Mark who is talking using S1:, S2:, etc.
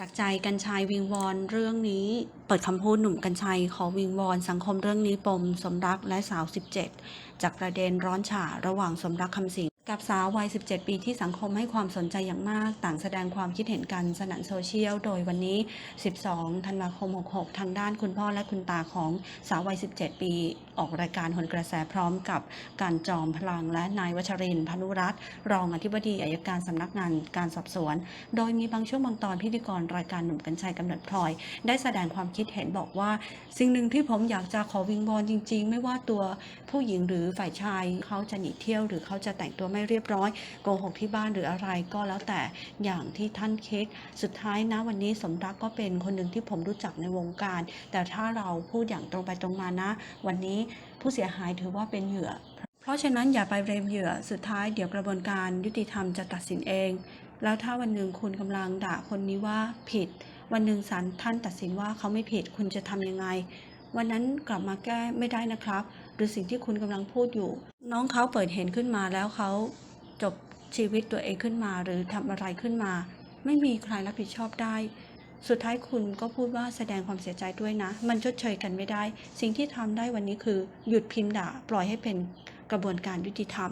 S1: จากใจกัญชัยวิงวอนเรื่องนี้ เปิดคำพูดหนุ่มกัญชัยขอวิงวอนสังคมเรื่องนี้ปมสมรักและสาว 17 จากประเด็นร้อนฉ่าระหว่างสมรักคำสิงกับสาววัย 17 ปีที่สังคมให้ความสนใจอย่างมาก ต่างแสดงความคิดเห็นกันสนั่นโซเชียล โดยวันนี้ 12 ธันวาคม 66 ทางด้านคุณพ่อและคุณตาของสาววัย 17 ปี ออกรายการหนกระแสพร้อมกับการจอมพลังและนายวัชรินพานุรัตน์รองอธิบดีอายการสำนักงานการสอบสวน โดยมีบางช่วงบางตอนพิธีกรรายการหนุ่มกัญชัยกำเนิดพลอย ได้แสดงความคิดเห็นบอกว่า สิ่งหนึ่งที่ผมอยากจะขอวิงวอนจริง ๆ ไม่ว่าตัวผู้หญิงหรือฝ่ายชายเขาจะหนีเที่ยวหรือเขาจะแต่งตัวไม่เรียบร้อยโกหกที่บ้านหรืออะไรก็แล้วแต่อย่างที่ท่านคิดสุดท้ายนะวันนี้สมรักก็เป็นคนหนึ่งที่ผมรู้จักในวงการ แต่ถ้าเราพูดอย่างตรงไปตรงมานะ วันนี้ผู้เสียหายถือว่าเป็นเหยื่อ เพราะฉะนั้นอย่าไปเบรมเหยื่อสุดท้ายเดี๋ยวกระบวนการยุติธรรมจะตัดสินเอง แล้วถ้าวันหนึ่งคุณกำลังด่าคนนี้ว่าผิด วันหนึ่งศาลท่านตัดสินว่าเขาไม่ผิดคุณจะทำยังไง วันนั้นกลับมาแก้ไม่ได้นะครับ หรือสิ่งที่คุณกำลังพูดอยู่ น้องเขาเปิดเห็นขึ้นมาแล้วเขาจบชีวิตตัวเองขึ้นมา หรือทำอะไรขึ้นมา ไม่มีใครรับผิดชอบได้ สุดท้ายคุณก็พูดว่าแสดงความเสียใจด้วยนะ มันชดเชยกันไม่ได้ สิ่งที่ทำได้วันนี้คือ หยุดพิมพ์ด่า ปล่อยให้เป็นกระบวนการยุติธรรม